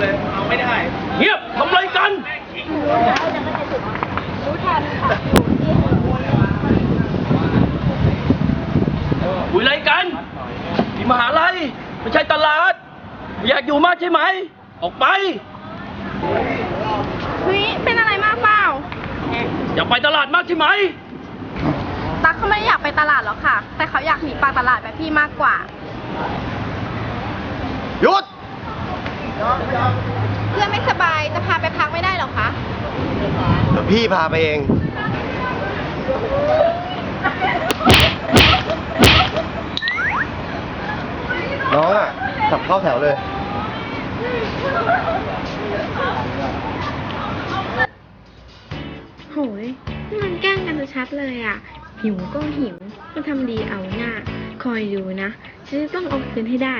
เลยเอาไม่ได้เงียบทำไรกันรู้ทันค่ยไรกันที่มหาลัยไม่ใช่ตลาดอยากอยู่มากใช่ไหม ออกไปเฮ้ยเป็นอะไรมากเปล่าอยากไปตลาดมากใช่ไหม ตั๊กเขาไม่ได้อยากไปตลาดหรอกค่ะ แต่เขาอยากหนีปากตลาดแบบพี่มากกว่าหยุด เพื่อนไม่สบายจะพาไปพักไม่ได้หรอคะเดี๋ยวพี่พาไปเอง น้องอะขับเข้าแถวเลย โหยนี่มันแกล้งกันชัดๆเลยอะ หิวก็หิวมันทำดีเอาหน้า คอยดูนะฉันจะต้องเอาคืนให้ได้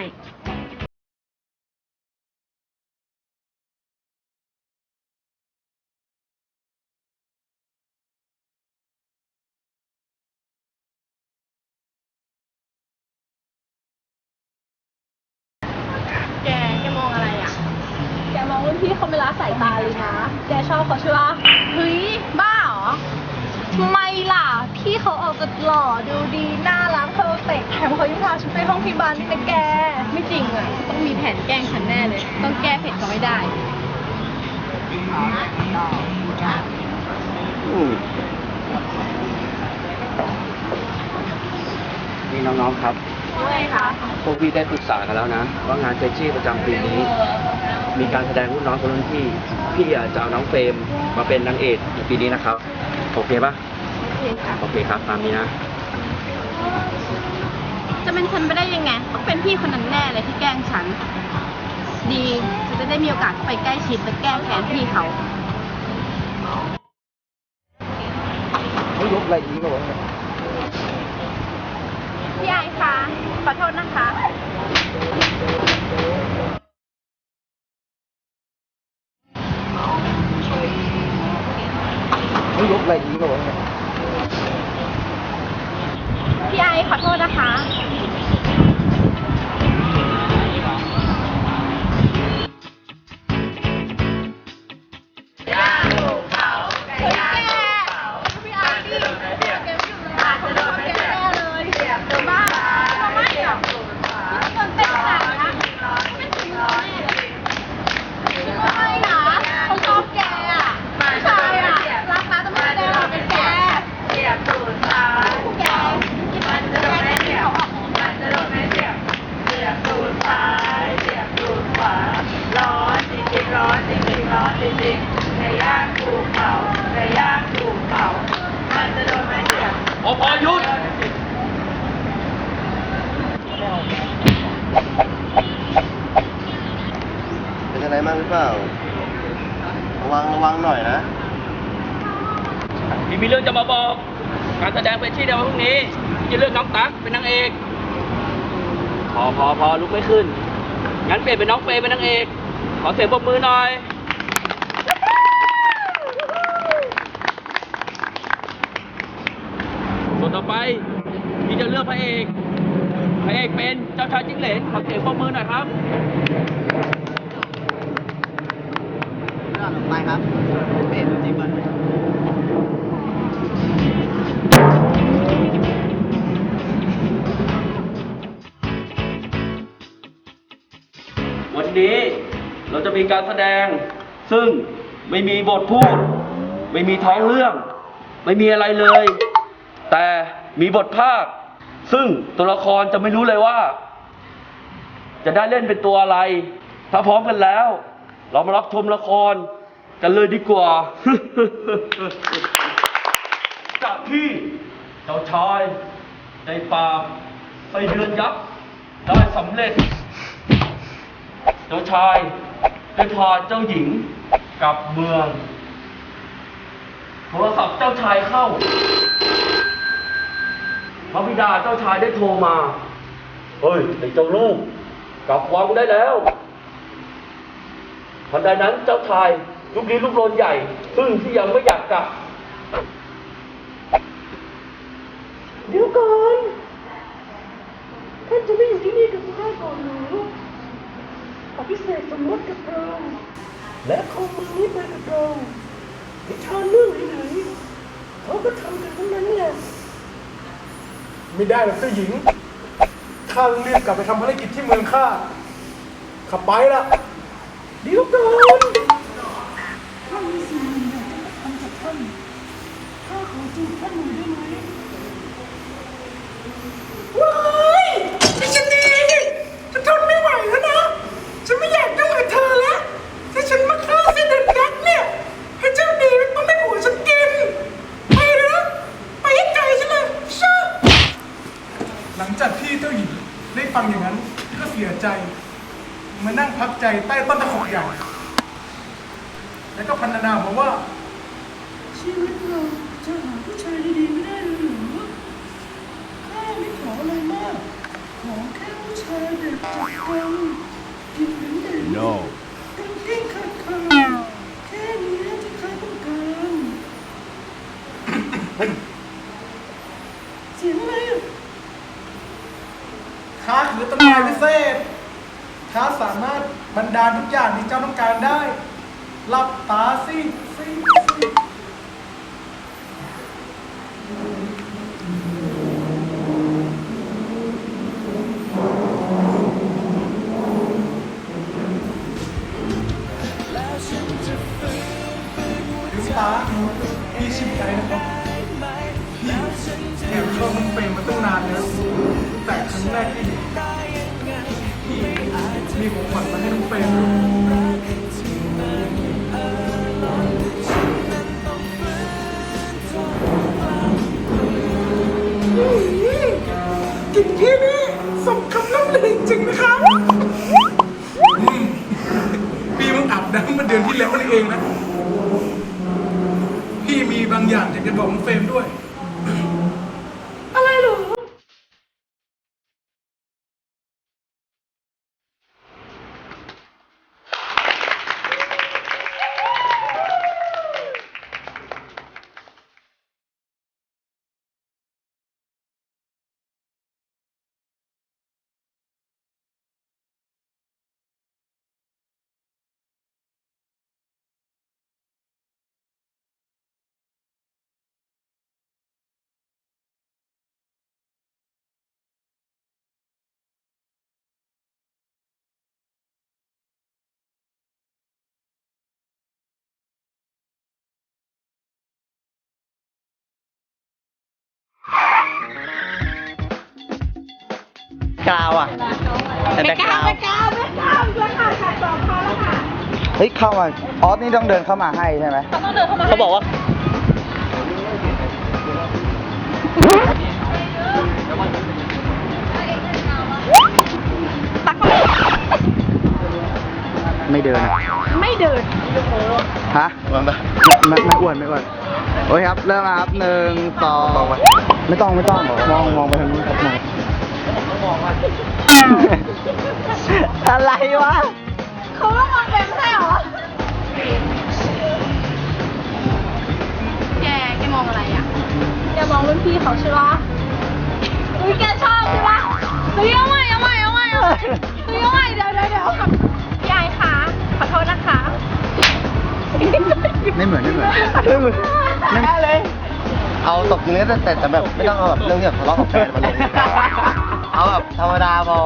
มองรุ่นเขาไม่ละสายตาเลยนะ แกชอบเขาใช่ปะเฮ้ย บ้าเหรอไม่ล่ะ พี่เขาออกจะหล่อดูดีน่ารักเพอร์เฟกต์แถมเขายังพาฉันไปห้องพยาบาลนี่นะแก ไม่จริงอะ ต้องมีแผนแกล้งฉันแน่เลย ต้องแก้เผ็ดเขาไม่ได้ อืมนี่น้องๆครับ ว่าไงคะพวกพี่ได้ปรึกษากันแล้วนะ ว่างานเฟรชชี่ประจำปีนี้ มีการแสดงรุ่นน้องกับรุ่นพี่ พี่อยากจะเอาน้องเฟรมมาเป็นนางเอกในปีนี้นะครับ โอเคปะโอเคค่ะ โอเคครับตามนี้นะ จะเป็นฉันไปได้ยังไง ต้องเป็นพี่คนนั้นแน่เลยที่แกล้งฉัน ดีฉันจะได้มีโอกาสไปใกล้ชิดและแก้แค้นพี่เขาเขายกอะไรอีกวะ พี่ไอคะขอโทษนะคะไม่ยกอะไรอีกวะพี่ไอขอโทษนะคะ เป็นอะไรมากหรือเปล่า ระวังระวังหน่อยนะ พี่มีเรื่องจะมาบอก การแสดงเฟรชชี่ในวันพรุ่งนี้พี่จะเลือกน้องตั๊กเป็นนางเอก พอพอพอลุกไม่ขึ้น งั้นเปลี่ยนเป็นน้องเฟย์เป็นนางเอก ขอเสียงปรบมือหน่อย ส่วนต่อไปพี่จะเลือกพระเอก พระเอกเป็นเจ้าชายจิ้งเหลนขอเสียงปรบมือหน่อยครับ ไปครับเป็นจริงมันวันนี้เราจะมีการแสดง ซึ่งไม่มีบทพูด ไม่มีท้องเรื่อง ไม่มีอะไรเลย แต่มีบทภาค ซึ่งตัวละครจะไม่รู้เลยว่า จะได้เล่นเป็นตัวอะไร ถ้าพร้อมกันแล้ว เรามารับชมละคร กันเลยดีกว่า จากที่เจ้าชายในป่าไปเดือนยักษ์ได้สำเร็จ เจ้าชายได้พาเจ้าหญิงกลับเมือง โทรศัพท์เจ้าชายเข้า พระบิดาเจ้าชายได้โทรมา เฮ้ยไอ้เจ้าลูก กลับวังได้แล้วทันใดนั้นเจ้าชาย ลุกลี้ลุกลนใหญ่ ซึ่งที่ยังไม่อยากกลับ เดี๋ยวก่อนท่านจะไม่อยู่ที่นี่กับข้าก่อนหรืออภิเษกสมรสกับเราและเข้าเมืองนี้ไปกับเรานิทานเรื่องไหนๆเขาก็ทำกันทั้งนั้นแหละไม่ได้หรอกเจ้าหญิง ข้าต้องรีบกลับไปทำภารกิจที่เมืองข้าขับไปละไเดี๋ยวก่อนถ้ามีสิ่งหนึ่งอยากจะทำจากท่านข้าขอจูบท่านหน่อยได้ไหมว้ายพี่ชะนีฉันทนไม่ไหวแล้วนะ ฉันไม่อยากยุ่งกับเธอแล้ว ถ้าฉันมาฆ่าเสด็จรักเนี่ย ให้เจ้าดีมันต้องไม่ผัวฉันกิน ไปนะไปให้ไกลฉันเลยชอบหลังจากที่เจ้าหญิงได้ฟังอย่างนั้นก็เสียใจ มานั่งพักใจใต้ต้นตะขบใหญ่ แล้วก็พันนาบอกว่า ชีวิตเราจะหาผู้ชายดีๆไม่ได้เลยเหรอข้าไม่ขออะไรมาก ขอแค่ผู้ชายเด็กจัดกันกินเหม็นเด็ก no เป็นเก่งขาดขาแค่นี้ที่ข้าต้องการเสียงอะไรอะข้าคือตำนานพิเศษข้าสามารถบรรดาลทุกอย่างที่เจ้าต้องการได้ หลับตาสิสิสิลืมตาพี่ชิมใจนะครับพี่แอบชอบมันเป็นมาตั้งนานแล้ว แต่ครั้งแรกที่พี่มีของขวัญมาให้น้องเฟรมกิน สมคำน้ำลือจริงนะครับพี่มึงอาบน้ำมาเดือนที่แล้วนี่เองนะ พี่มีบางอย่างอยากจะบอกมึงเฟรมด้วย กาวอะแต่แบ็คกราวด์ไม่กล้าไม่กล้าเลยค่ะขาดสองพอแล้วค่ะเฮ้ยเข้ามาออสนี่ต้องเดินเข้ามาให้ใช่ไหมเขาต้องเดินเข้ามาเขาบอกว่าตักเข้าไปไม่เดินอะไม่เดิน ฮะไม่ไม่อ้วนไม่อ้วน โอ้ยครับ เริ่มนะครับหนึ่งสองไม่ต้องไม่ต้อง มองมองไปทางนู้นครับมอง อะไรวะ เขาต้องมองเป็นไม่ใช่เหรอ แก แกมองอะไรอะ แกมองรุ่นพี่เขาใช่ปะอุ้ยแกชอบใช่ปะเฮ้ยเอาใหม่เอาใหม่เอาใหม่เอาใหม่เฮ้ยเอาใหม่เดี๋ยวเดี๋ยวเดี๋ยวพี่ไอคะขอโทษนะคะ ไม่เหมือนไม่เหมือนไม่เหมือนไม่เลย เอาตบเนื้อแต่แต่แบบไม่ต้องเอาแบบเรื่องที่แบบทะเลาะกับแฟนมาลง เอาแบบธรรมดาพอ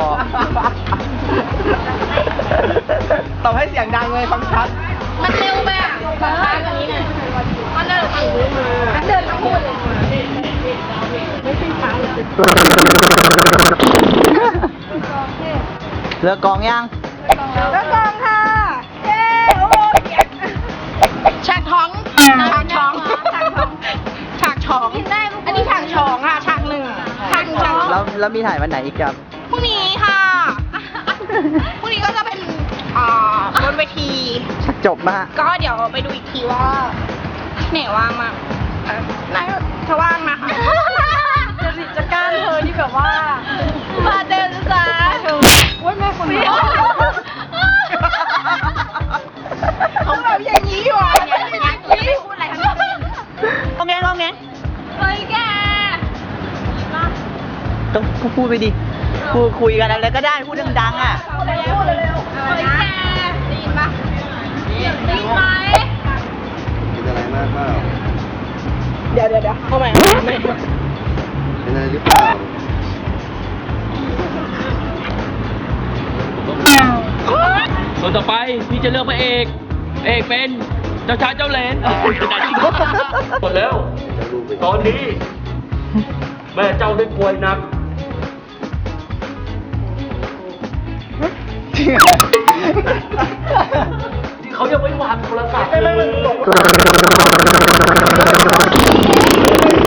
ตบให้เสียงดังเลยฟังชัด มันเร็วไปอะมาช้ากว่านี้หน่อยมันเดินทางนู้นมามันเดินทั้งหมดเลยเลือกกองยังแล้วกองค่ะ เย้ โอ้โหฉากท้องฉากท้อง แล้วแล้วมีถ่ายวันไหนอีกครับ พรุ่งนี้ค่ะ พรุ่งนี้ก็จะเป็นอ่าบนเวทีชักจบมากก็เดี๋ยวไปดูอีกทีว่าไหนว่างมากเอ่อนายถ้าว่างนะคะ จะริจะก้านเธอที่แบบว่ามา พูดไปดิพูดคุยกันอะไรก็ได้พูดดังๆอะพูร็ได้ไหมกินอะไรมากเปล่าเดี๋ยวเดี๋ยวเดี๋ยวเข้ามาเป็นอะไรหรือเปล่าคนต่อไปพี่จะเลือกพระเอกเอกเป็นเจ้าชายเจ้าเลนหมดแล้วตอนนี้ แม่เจ้าได้ป่วยหนัก เขายังไม่วางโทรศัพท์เลย